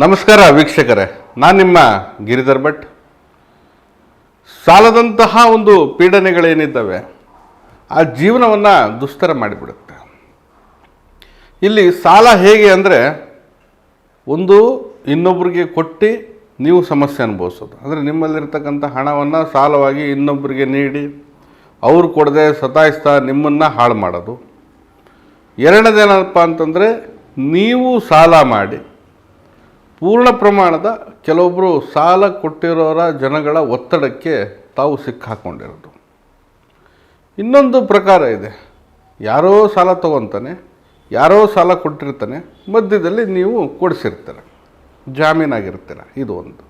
ನಮಸ್ಕಾರ ವೀಕ್ಷಕರೇ, ನಾನು ನಿಮ್ಮ ಗಿರಿಧರ್ ಭಟ್. ಸಾಲದಂತಹ ಒಂದು ಪೀಡನೆಗಳೇನಿದ್ದಾವೆ, ಆ ಜೀವನವನ್ನು ದುಸ್ತರ ಮಾಡಿಬಿಡುತ್ತೆ. ಇಲ್ಲಿ ಸಾಲ ಹೇಗೆ ಅಂದರೆ, ಒಂದು ಇನ್ನೊಬ್ಬರಿಗೆ ಕೊಟ್ಟು ನೀವು ಸಮಸ್ಯೆ ಅನುಭವಿಸೋದು. ಅಂದರೆ ನಿಮ್ಮಲ್ಲಿರ್ತಕ್ಕಂಥ ಹಣವನ್ನು ಸಾಲವಾಗಿ ಇನ್ನೊಬ್ಬರಿಗೆ ನೀಡಿ, ಅವ್ರು ಕೊಡದೆ ಸತಾಯಿಸ್ತಾ ನಿಮ್ಮನ್ನು ಹಾಳು ಮಾಡೋದು. ಎರಡನೇದೇನಪ್ಪ ಅಂತಂದರೆ, ನೀವು ಸಾಲ ಮಾಡಿ ಪೂರ್ಣ ಪ್ರಮಾಣದ ಕೆಲವೊಬ್ಬರು ಸಾಲ ಕೊಟ್ಟಿರೋರ ಜನಗಳ ಒತ್ತಡಕ್ಕೆ ತಾವು ಸಿಕ್ಕಾಕೊಂಡಿರೋದು. ಇನ್ನೊಂದು ಪ್ರಕಾರ ಇದೆ. ಯಾರೋ ಸಾಲ ತೊಗೊತಾನೆ, ಯಾರೋ ಸಾಲ ಕೊಟ್ಟಿರ್ತಾನೆ, ಮಧ್ಯದಲ್ಲಿ ನೀವು ಕೊಡಿಸಿರ್ತೀರ, ಜಾಮೀನಾಗಿರ್ತೀರ. ಇದು ಒಂದು.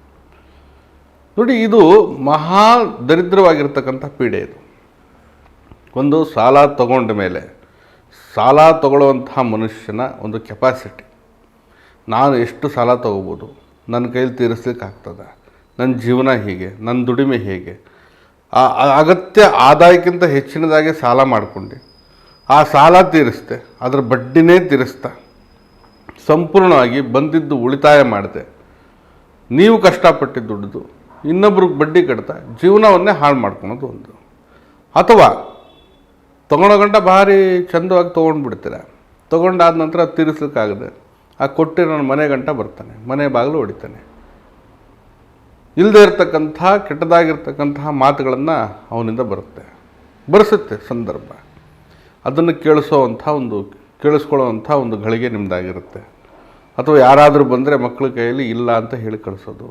ನೋಡಿ, ಇದು ಮಹಾ ದರಿದ್ರವಾಗಿರ್ತಕ್ಕಂಥ ಪೀಡೆ ಇದು. ಒಂದು ಸಾಲ ತಗೊಂಡ ಮೇಲೆ, ಸಾಲ ತಗೊಳ್ಳುವಂತಹ ಮನುಷ್ಯನ ಒಂದು ಕೆಪಾಸಿಟಿ ನಾನು ಎಷ್ಟು ಸಾಲ ತಗೋಬೋದು? ನನ್ನ ಕೈಯಲ್ಲಿ ತೀರಿಸ್ಲಿಕ್ಕೆ ಆಗ್ತದೆ ನನ್ನ ಜೀವನ ಹೀಗೆ? ನನ್ನ ದುಡಿಮೆ ಹೇಗೆ? ಆ ಅಗತ್ಯ ಆದಾಯಕ್ಕಿಂತ ಹೆಚ್ಚಿನದಾಗಿ ಸಾಲ ಮಾಡಿಕೊಂಡು. ಆ ಸಾಲ ತೀರಿಸ್ದೆ. ಅದರ ಬಡ್ಡಿನೇ ತೀರಿಸ್ತಾ ಸಂಪೂರ್ಣವಾಗಿ ಬಂದಿದ್ದು ಉಳಿತಾಯ ಮಾಡಿದೆ. ನೀವು ಕಷ್ಟಪಟ್ಟು ದುಡಿದು ಇನ್ನೊಬ್ರಿಗೆ ಬಡ್ಡಿ ಕಟ್ತಾ ಜೀವನವನ್ನೇ ಹಾಳು ಮಾಡ್ಕೊಳೋದು ಒಂದು. ಅಥವಾ ತೊಗೊಳೋ ಗಂಟ ಭಾರಿ ಚಂದವಾಗಿ ತೊಗೊಂಡ್ಬಿಡ್ತೀರ. ತೊಗೊಂಡಾದ ನಂತರ ತೀರಿಸ್ಲಿಕ್ಕಾಗದೆ. ಆ ಕೊಟ್ಟಿರೋ ಮನೆ ಗಂಟ ಬರ್ತಾನೆ, ಮನೆ ಬಾಗಿಲು ಹೊಡಿತಾನೆ. ಇಲ್ಲದೆ ಇರತಕ್ಕಂಥ ಕೆಟ್ಟದಾಗಿರ್ತಕ್ಕಂತಹ ಮಾತುಗಳನ್ನು ಅವನಿಂದ ಬರುತ್ತೆ. ಬರೆಸುತ್ತೆ ಸಂದರ್ಭ. ಅದನ್ನು ಕೇಳಿಸೋವಂಥ ಒಂದು, ಕೇಳಿಸ್ಕೊಳ್ಳೋವಂಥ ಒಂದು ಗಳಿಗೆ ನಿಮ್ಮದಾಗಿರುತ್ತೆ ಅಥವಾ ಯಾರಾದರೂ ಬಂದರೆ ಮಕ್ಕಳ ಕೈಯಲ್ಲಿ ಇಲ್ಲ ಅಂತ ಹೇಳಿ ಕಳಿಸೋದು.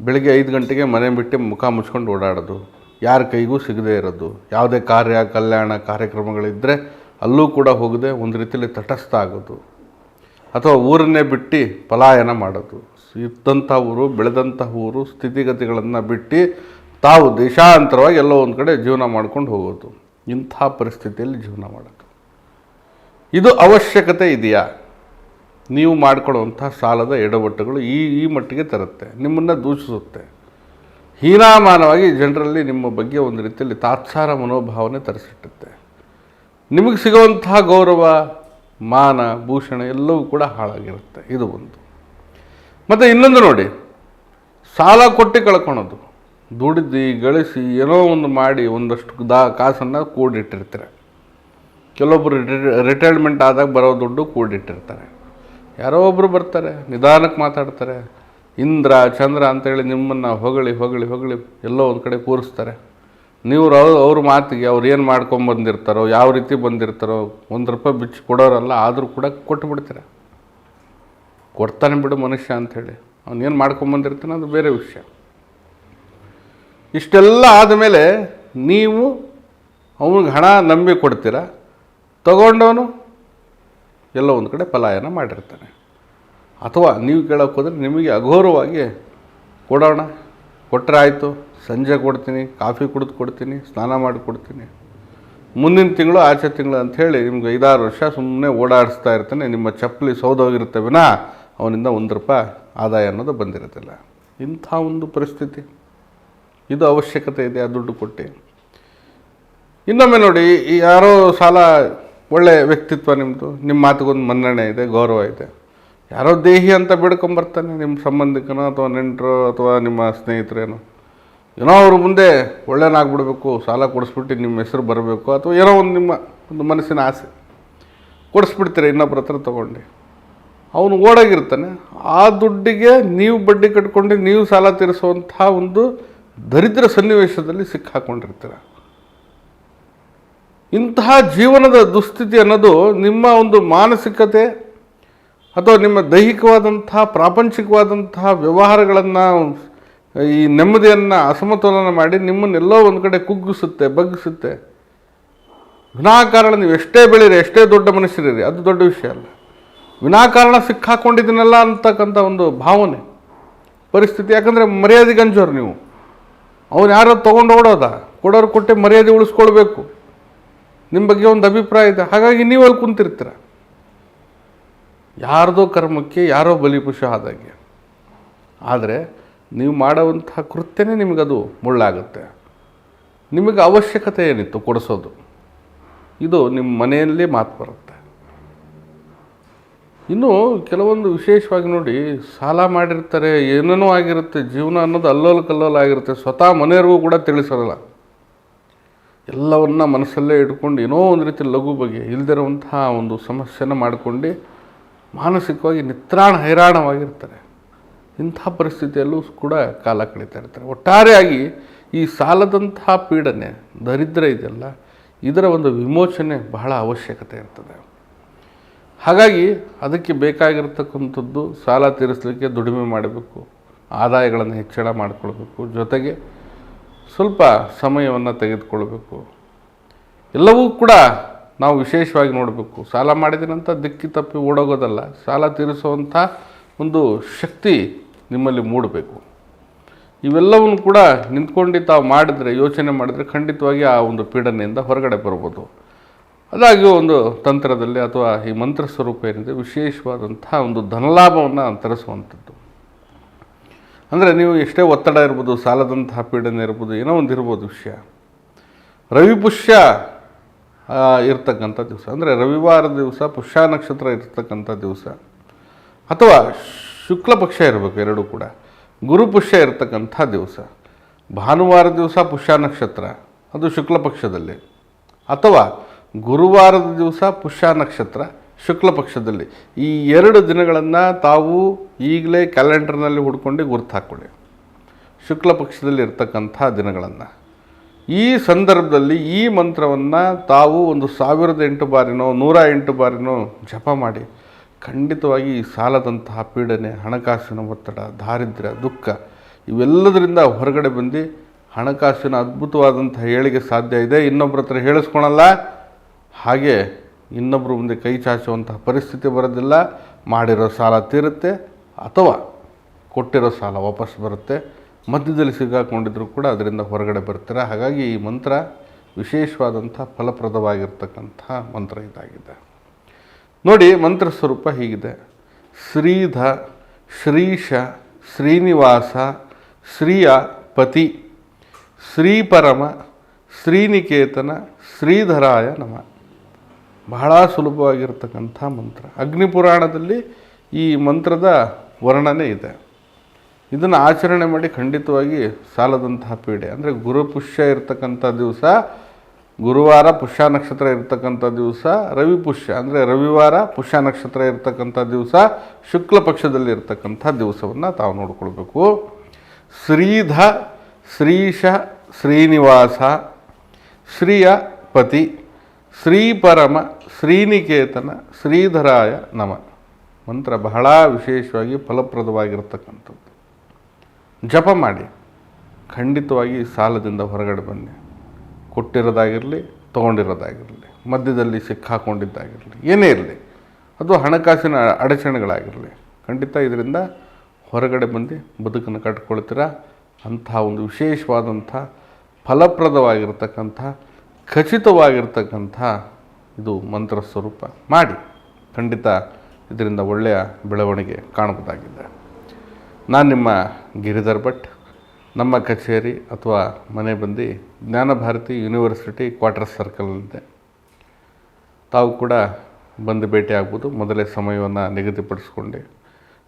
ಬೆಳಿಗ್ಗೆ ಐದು ಗಂಟೆಗೆ ಮನೆ ಬಿಟ್ಟು ಮುಖ ಮುಚ್ಕೊಂಡು ಓಡಾಡೋದು. ಯಾರ ಕೈಗೂ ಸಿಗದೇ ಇರೋದು. ಯಾವುದೇ ಕಾರ್ಯ, ಕಲ್ಯಾಣ ಕಾರ್ಯಕ್ರಮಗಳಿದ್ದರೆ ಅಲ್ಲೂ ಕೂಡ ಹೋಗದೆ ಒಂದು ರೀತಿಯಲ್ಲಿ ತಟಸ್ಥ ಆಗೋದು. ಅಥವಾ ಊರನ್ನೇ ಬಿಟ್ಟು ಪಲಾಯನ ಮಾಡೋದು. ಇದ್ದಂಥ ಊರು, ಬೆಳೆದಂಥ ಊರು, ಸ್ಥಿತಿಗತಿಗಳನ್ನು ಬಿಟ್ಟು ತಾವು ದೇಶಾಂತರವಾಗಿ ಎಲ್ಲೋ ಒಂದು ಕಡೆ ಜೀವನ ಮಾಡ್ಕೊಂಡು ಹೋಗೋದು. ಇಂಥ ಪರಿಸ್ಥಿತಿಯಲ್ಲಿ ಜೀವನ ಮಾಡೋದು. ಇದು ಅವಶ್ಯಕತೆ ಇದೆಯಾ? ನೀವು ಮಾಡ್ಕೊಳ್ಳುವಂಥ ಸಾಲದ ಎಡವಟ್ಟುಗಳು ಈ ಈ ಮಟ್ಟಿಗೆ ತರುತ್ತೆ. ನಿಮ್ಮನ್ನು ದೂಷಿಸುತ್ತೆ. ಹೀನಾಮಾನವಾಗಿ ಜನರಲ್ಲಿ ನಿಮ್ಮ ಬಗ್ಗೆ ಒಂದು ರೀತಿಯಲ್ಲಿ ತಾತ್ಸಾರ ಮನೋಭಾವನೆ ತರಿಸಿಟ್ಟುತ್ತೆ. ನಿಮಗೆ ಸಿಗುವಂತಹ ಗೌರವ ಮಾನ, ಭೂಷಣ ಎಲ್ಲವೂ ಕೂಡ ಹಾಳಾಗಿರುತ್ತೆ. ಇದು ಒಂದು. ಮತ್ತು ಇನ್ನೊಂದು ನೋಡಿ. ಸಾಲ ಕೊಟ್ಟು ಕಳ್ಕೊಳೋದು. ದುಡಿದು ಗಳಿಸಿ ಏನೋ ಒಂದು ಮಾಡಿ ಒಂದಷ್ಟು ದಾ ಕಾಸನ್ನು ಕೂಡಿಟ್ಟಿರ್ತಾರೆ. ಕೆಲವೊಬ್ಬರು ರಿಟೈರ್ಮೆಂಟ್ ಆದಾಗ ಬರೋ ದುಡ್ಡು ಕೂಡಿಟ್ಟಿರ್ತಾರೆ. ಯಾರೋ ಒಬ್ಬರು ಬರ್ತಾರೆ, ನಿಧಾನಕ್ಕೆ ಮಾತಾಡ್ತಾರೆ. ಇಂದ್ರ, ಚಂದ್ರ ಅಂತೇಳಿ ನಿಮ್ಮನ್ನು ಹೊಗಳಿ ಹೊಗಳಿ ಹೊಗಳಿ ಎಲ್ಲೋ ಒಂದು ಕಡೆ ಕೂರಿಸ್ತಾರೆ. ನೀವು ಅವ್ರ ಮಾತಿಗೆ ಅವ್ರು ಏನು ಮಾಡ್ಕೊಂಡು ಬಂದಿರ್ತಾರೋ, ಯಾವ ರೀತಿ ಬಂದಿರ್ತಾರೋ, ಒಂದು ರೂಪಾಯಿ ಬಿಚ್ಚಿ ಕೊಡೋರಲ್ಲ, ಆದರೂ ಕೂಡ ಕೊಟ್ಟು ಬಿಡ್ತೀರ. ಕೊಡ್ತಾನೆ ಬಿಡು ಮನುಷ್ಯ ಅಂಥೇಳಿ ಅವನೇನು ಮಾಡ್ಕೊಂಬಂದಿರ್ತಾನೆ ಅದು ಬೇರೆ ವಿಷಯ. ಇಷ್ಟೆಲ್ಲ ಆದಮೇಲೆ ನೀವು ಅವನಿಗೆ ಹಣ ನಂಬಿ ಕೊಡ್ತೀರ, ತಗೊಂಡವನು ಎಲ್ಲ ಒಂದು ಕಡೆ ಪಲಾಯನ ಮಾಡಿರ್ತಾನೆ. ಅಥವಾ ನೀವು ಕೇಳೋಕೆ ಹೋದರೆ ನಿಮಗೆ ಅಘೋರವಾಗಿ ಕೊಡೋಣ ಕೊಟ್ಟರೆ ಆಯಿತು. ಸಂಜೆ ಕೊಡ್ತೀನಿ, ಕಾಫಿ ಕುಡಿದು ಕೊಡ್ತೀನಿ, ಸ್ನಾನ ಮಾಡಿ ಕೊಡ್ತೀನಿ. ಮುಂದಿನ ತಿಂಗಳು, ಆಚೆ ತಿಂಗಳು ಅಂಥೇಳಿ ನಿಮ್ಗೆ ಐದಾರು ವರ್ಷ ಸುಮ್ಮನೆ ಓಡಾಡಿಸ್ತಾ ಇರ್ತಾನೆ. ನಿಮ್ಮ ಚಪ್ಪಲಿ ಸೌದೋಗಿರುತ್ತೆ ವಿನಾ ಅವನಿಂದ ಒಂದು ರೂಪಾಯಿ ಆದಾಯ ಅನ್ನೋದು ಬಂದಿರುತ್ತಿಲ್ಲ. ಇಂಥ ಒಂದು ಪರಿಸ್ಥಿತಿ. ಇದು ಅವಶ್ಯಕತೆ ಇದೆ, ಆ ದುಡ್ಡು ಕೊಟ್ಟು. ಇನ್ನೊಮ್ಮೆ ನೋಡಿ ಯಾರೋ ಸಾಲ ಒಳ್ಳೆ ವ್ಯಕ್ತಿತ್ವ ನಿಮ್ಮದು ನಿಮ್ಮ ಮಾತುಗೊಂದು ಮನ್ನಣೆ ಇದೆ, ಗೌರವ ಇದೆ. ಯಾರೋ ದೇಹಿ ಅಂತ ಬೇಡ್ಕೊಂಬರ್ತಾನೆ, ನಿಮ್ಮ ಸಂಬಂಧಿಕನೋ ಅಥವಾ ನೆಂಟರು ಅಥವಾ ನಿಮ್ಮ ಸ್ನೇಹಿತರೇನೋ. ಏನೋ ಅವ್ರ ಮುಂದೆ ಒಳ್ಳೆಯನಾಗ್ಬಿಡ್ಬೇಕು ಸಾಲ ಕೊಡಿಸ್ಬಿಟ್ಟು ನಿಮ್ಮ ಹೆಸರು ಬರಬೇಕು, ಅಥವಾ ಏನೋ ಒಂದು ನಿಮ್ಮ ಒಂದು ಮನಸ್ಸಿನ ಆಸೆ. ಕೊಡಿಸ್ಬಿಡ್ತೀರ ಇನ್ನೊಬ್ಬರ ಹತ್ರ ತೊಗೊಂಡು. ಅವನು ಓಡಾಗಿರ್ತಾನೆ. ಆ ದುಡ್ಡಿಗೆ ನೀವು ಬಡ್ಡಿ ಕಟ್ಕೊಂಡು ನೀವು ಸಾಲ ತೀರಿಸುವಂತಹ ಒಂದು ದರಿದ್ರ ಸನ್ನಿವೇಶದಲ್ಲಿ ಸಿಕ್ಕಾಕೊಂಡಿರ್ತೀರ. ಇಂತಹ ಜೀವನದ ದುಸ್ಥಿತಿ ಅನ್ನೋದು ನಿಮ್ಮ ಒಂದು ಮಾನಸಿಕತೆ ಅಥವಾ ನಿಮ್ಮ ದೈಹಿಕವಾದಂತಹ ಪ್ರಾಪಂಚಿಕವಾದಂತಹ ವ್ಯವಹಾರಗಳನ್ನು ಈ ನೆಮ್ಮದಿಯನ್ನು ಅಸಮತೋಲನ ಮಾಡಿ ನಿಮ್ಮನ್ನೆಲ್ಲೋ ಒಂದು ಕಡೆ ಕುಗ್ಗಿಸುತ್ತೆ, ಬಗ್ಗಿಸುತ್ತೆ. ವಿನಾಕಾರಣ ನೀವು ಎಷ್ಟೇ ಬೆಳೀರಿ, ಎಷ್ಟೇ ದೊಡ್ಡ ಮನುಷ್ಯರಿರಿ, ಅದು ದೊಡ್ಡ ವಿಷಯ ಅಲ್ಲ. ವಿನಾಕಾರಣ ಸಿಕ್ಕಾಕೊಂಡಿದ್ದೀನಲ್ಲ ಅಂತಕ್ಕಂಥ ಒಂದು ಭಾವನೆ, ಪರಿಸ್ಥಿತಿ. ಯಾಕಂದರೆ ಮರ್ಯಾದೆ ಗಂಜೋರು ನೀವು. ಅವನು ಯಾರೋ ತೊಗೊಂಡು ಓಡೋದ? ಕೊಡೋರು ಕೊಟ್ಟೆ ಮರ್ಯಾದೆ ಉಳಿಸ್ಕೊಳ್ಬೇಕು. ನಿಮ್ಮ ಬಗ್ಗೆ ಒಂದು ಅಭಿಪ್ರಾಯ ಇದೆ. ಹಾಗಾಗಿ ನೀವು ಅಲ್ಲಿ ಕುಂತಿರ್ತೀರ. ಯಾರದೋ ಕರ್ಮಕ್ಕೆ ಯಾರೋ ಬಲಿಪುಷ ಆದಾಗೆ. ಆದರೆ ನೀವು ಮಾಡುವಂಥ ಕೃತ್ಯನೇ ನಿಮಗದು ಮುಳ್ಳಾಗುತ್ತೆ. ನಿಮಗೆ ಅವಶ್ಯಕತೆ ಏನಿತ್ತು ಕೊಡಿಸೋದು? ಇದು ನಿಮ್ಮ ಮನೆಯಲ್ಲಿ ಮಾತು ಬರುತ್ತೆ. ಇನ್ನು ಕೆಲವೊಂದು ವಿಶೇಷವಾಗಿ ನೋಡಿ, ಸಾಲ ಮಾಡಿರ್ತಾರೆ, ಏನೇನೋ ಆಗಿರುತ್ತೆ, ಜೀವನ ಅನ್ನೋದು ಅಲ್ಲೋಲ ಕಲ್ಲೋಲ ಆಗಿರುತ್ತೆ, ಸ್ವತಃ ಮನೆಯವ್ರಿಗೂ ಕೂಡ ತಿಳಿಸೋಲ್ಲ ಎಲ್ಲವನ್ನ ಮನಸ್ಸಲ್ಲೇ ಇಟ್ಕೊಂಡು ಏನೋ ಒಂದು ರೀತಿ ಲಘು ಬಗೆ, ಇಲ್ದಿರುವಂತಹ ಒಂದು ಸಮಸ್ಯೆನ ಮಾಡಿಕೊಂಡು ಮಾನಸಿಕವಾಗಿ ನಿತ್ರಾಣ ಹೈರಾಣವಾಗಿರ್ತಾರೆ. ಇಂಥ ಪರಿಸ್ಥಿತಿಯಲ್ಲೂ ಕೂಡ ಕಾಲ ಕಳೀತಾ ಇರ್ತಾರೆ. ಒಟ್ಟಾರೆಯಾಗಿ ಈ ಸಾಲದಂತಹ ಪೀಡನೆ, ದರಿದ್ರ ಇದೆಲ್ಲ ಇದರ ಒಂದು ವಿಮೋಚನೆ ಬಹಳ ಅವಶ್ಯಕತೆ ಇರ್ತದೆ. ಹಾಗಾಗಿ ಅದಕ್ಕೆ ಬೇಕಾಗಿರ್ತಕ್ಕಂಥದ್ದು ಸಾಲ ತೀರಿಸಲಿಕ್ಕೆ ದುಡಿಮೆ ಮಾಡಬೇಕು, ಆದಾಯಗಳನ್ನು ಹೆಚ್ಚಳ ಮಾಡಿಕೊಳ್ಬೇಕು, ಜೊತೆಗೆ ಸ್ವಲ್ಪ ಸಮಯವನ್ನು ತೆಗೆದುಕೊಳ್ಬೇಕು. ಎಲ್ಲವೂ ಕೂಡ ನಾವು ವಿಶೇಷವಾಗಿ ನೋಡಬೇಕು. ಸಾಲ ಮಾಡಿದಿನಂತ ದಿಕ್ಕಿ ತಪ್ಪಿ ಓಡೋಗೋದಲ್ಲ, ಸಾಲ ತೀರಿಸುವಂಥ ಒಂದು ಶಕ್ತಿ ನಿಮ್ಮಲ್ಲಿ ಮೂಡಬೇಕು. ಇವೆಲ್ಲವನ್ನು ಕೂಡ ನಿಂತ್ಕೊಂಡು ತಾವು ಮಾಡಿದರೆ, ಯೋಚನೆ ಮಾಡಿದರೆ ಖಂಡಿತವಾಗಿ ಆ ಒಂದು ಪೀಡನೆಯಿಂದ ಹೊರಗಡೆ ಬರ್ಬೋದು ಅದಾಗಿ ಒಂದು ತಂತ್ರದಲ್ಲಿ ಅಥವಾ ಈ ಮಂತ್ರ ಸ್ವರೂಪ ಏನಿದೆ ವಿಶೇಷವಾದಂಥ ಒಂದು ಧನಲಾಭವನ್ನು ತರಿಸುವಂಥದ್ದು. ಅಂದರೆ ನೀವು ಎಷ್ಟೇ ಒತ್ತಡ ಇರ್ಬೋದು, ಸಾಲದಂತಹ ಪೀಡನೆ ಇರ್ಬೋದು, ಏನೋ ಒಂದು ಇರ್ಬೋದು ವಿಷಯ. ರವಿ ಪುಷ್ಯ ಇರ್ತಕ್ಕಂಥ ದಿವಸ. ಅಂದರೆ ರವಿವಾರ ದಿವಸ ಪುಷ್ಯ ನಕ್ಷತ್ರ ಇರ್ತಕ್ಕಂಥ ದಿವಸ. ಅಥವಾ ಶುಕ್ಲ ಪಕ್ಷ ಇರಬೇಕು ಎರಡೂ ಕೂಡ. ಗುರು ಪುಷ್ಯ ಇರತಕ್ಕಂಥ ದಿವಸ. ಭಾನುವಾರ ದಿವಸ ಪುಷ್ಯ ನಕ್ಷತ್ರ. ಅದು ಶುಕ್ಲ ಪಕ್ಷದಲ್ಲಿ. ಅಥವಾ ಗುರುವಾರದ ದಿವಸ ಪುಷ್ಯ ನಕ್ಷತ್ರ ಶುಕ್ಲ ಪಕ್ಷದಲ್ಲಿ. ಈ ಎರಡು ದಿನಗಳನ್ನು ತಾವು ಈಗಲೇ ಕ್ಯಾಲೆಂಡರ್ನಲ್ಲಿ ಹುಡ್ಕೊಂಡು ಗುರ್ತು ಹಾಕ್ಕೊಳ್ಳಿ ಶುಕ್ಲ ಪಕ್ಷದಲ್ಲಿ ಇರ್ತಕ್ಕಂಥ ದಿನಗಳನ್ನು. ಈ ಸಂದರ್ಭದಲ್ಲಿ ಈ ಮಂತ್ರವನ್ನು ತಾವು ಒಂದು ಸಾವಿರದ ಎಂಟು ಬಾರಿನೋ ನೂರ ಎಂಟು ಬಾರಿನೋ ಜಪ ಮಾಡಿ ಖಂಡಿತವಾಗಿ ಈ ಸಾಲದಂತಹ ಪೀಡನೆ, ಹಣಕಾಸಿನ ಒತ್ತಡ, ದಾರಿದ್ರ್ಯ, ದುಃಖ ಇವೆಲ್ಲದರಿಂದ ಹೊರಗಡೆ ಬಂದು ಹಣಕಾಸಿನ ಅದ್ಭುತವಾದಂಥ ಏಳಿಗೆ ಸಾಧ್ಯ ಇದೆ. ಇನ್ನೊಬ್ಬರ ಹತ್ರ ಹೇಳಿಸ್ಕೊಳಲ್ಲ. ಹಾಗೆ ಇನ್ನೊಬ್ಬರು ಮುಂದೆ ಕೈ ಚಾಚುವಂತಹ ಪರಿಸ್ಥಿತಿ ಬರೋದಿಲ್ಲ. ಮಾಡಿರೋ ಸಾಲ ತೀರುತ್ತೆ ಅಥವಾ ಕೊಟ್ಟಿರೋ ಸಾಲ ವಾಪಸ್ ಬರುತ್ತೆ. ಮಧ್ಯದಲ್ಲಿ ಸಿಗಾಕೊಂಡಿದ್ರು ಕೂಡ ಅದರಿಂದ ಹೊರಗಡೆ ಬರ್ತಾರೆ? ಹಾಗಾಗಿ ಈ ಮಂತ್ರ ವಿಶೇಷವಾದಂಥ ಫಲಪ್ರದವಾಗಿರ್ತಕ್ಕಂಥ ಮಂತ್ರ ಇದಾಗಿದೆ. ನೋಡಿ ಮಂತ್ರ ಸ್ವರೂಪ ಹೀಗಿದೆ. ಶ್ರೀಧ, ಶ್ರೀಶ, ಶ್ರೀನಿವಾಸ, ಶ್ರೀಯ ಪತಿ, ಶ್ರೀಪರಮ, ಶ್ರೀನಿಕೇತನ, ಶ್ರೀಧರಾಯ ನಮ. ಬಹಳ ಸುಲಭವಾಗಿರ್ತಕ್ಕಂಥ ಮಂತ್ರ. ಅಗ್ನಿಪುರಾಣದಲ್ಲಿ ಈ ಮಂತ್ರದ ವರ್ಣನೆ ಇದೆ. ಇದನ್ನು ಆಚರಣೆ ಮಾಡಿ ಖಂಡಿತವಾಗಿ ಸಾಲದಂತಹ ಪೀಡೆ. ಅಂದರೆ ಗುರುಪುಷ್ಯ ಇರತಕ್ಕಂಥ ದಿವಸ ಗುರುವಾರ ಪುಷ್ಯ ನಕ್ಷತ್ರ ಇರತಕ್ಕಂಥ ದಿವಸ, ರವಿ ಪುಷ್ಯ, ಅಂದರೆ ರವಿವಾರ ಪುಷ್ಯ ನಕ್ಷತ್ರ ಇರತಕ್ಕಂಥ ದಿವಸ, ಶುಕ್ಲ ಪಕ್ಷದಲ್ಲಿ ಇರ್ತಕ್ಕಂಥ ದಿವಸವನ್ನು ತಾವು ನೋಡಿಕೊಳ್ಬೇಕು. ಶ್ರೀಧ, ಶ್ರೀಶ, ಶ್ರೀನಿವಾಸ ಶ್ರೀಯ ಪತಿ ಶ್ರೀಪರಮ, ಶ್ರೀನಿಕೇತನ, ಶ್ರೀಧರಾಯ ನಮ. ಮಂತ್ರ ಬಹಳ ವಿಶೇಷವಾಗಿ ಫಲಪ್ರದವಾಗಿರ್ತಕ್ಕಂಥದ್ದು. ಜಪ ಮಾಡಿ. ಖಂಡಿತವಾಗಿ ಸಾಲದಿಂದ ಹೊರಗಡೆ ಬನ್ನಿ. ಕೊಟ್ಟಿರೋದಾಗಿರಲಿ, ತೊಗೊಂಡಿರೋದಾಗಿರಲಿ, ಮಧ್ಯದಲ್ಲಿ ಸಿಕ್ಕಾಕೊಂಡಿದ್ದಾಗಿರಲಿ ಏನೇ ಇರಲಿ, ಅದು ಹಣಕಾಸಿನ ಅಡಚಣೆಗಳಾಗಿರಲಿ, ಖಂಡಿತ ಇದರಿಂದ ಹೊರಗಡೆ ಬಂದು ಬದುಕನ್ನು ಕಟ್ಕೊಳ್ತೀರಾ? ಅಂತಹ ಒಂದು ವಿಶೇಷವಾದಂಥ, ಫಲಪ್ರದವಾಗಿರ್ತಕ್ಕಂಥ, ಖಚಿತವಾಗಿರ್ತಕ್ಕಂಥ ಇದು ಮಂತ್ರ ಸ್ವರೂಪ ಮಾಡಿ ಖಂಡಿತ ಇದರಿಂದ ಒಳ್ಳೆಯ ಬೆಳವಣಿಗೆ ಕಾಣಬಹುದಾಗಿದೆ. ನಾನು ನಿಮ್ಮ ಗಿರಿಧರ್ ಭಟ್. ನಮ್ಮ ಕಚೇರಿ ಅಥವಾ ಮನೆ ಬಂದು ಜ್ಞಾನಭಾರತಿ ಯೂನಿವರ್ಸಿಟಿ ಕ್ವಾರ್ಟರ್ ಸರ್ಕಲ್ನಿದೆ ತಾವು ಕೂಡ ಬಂದು ಭೇಟಿ ಆಗ್ಬೋದು. ಮೊದಲೇ ಸಮಯವನ್ನು ನಿಗದಿಪಡಿಸ್ಕೊಂಡು.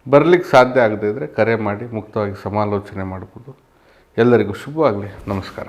ಬರಲಿಕ್ಕೆ ಸಾಧ್ಯ ಆಗದೇ ಇದ್ದರೆ ಕರೆ ಮಾಡಿ ಮುಕ್ತವಾಗಿ ಸಮಾಲೋಚನೆ ಮಾಡ್ಬೋದು. ಎಲ್ಲರಿಗೂ ಶುಭವಾಗಲಿ. ನಮಸ್ಕಾರ.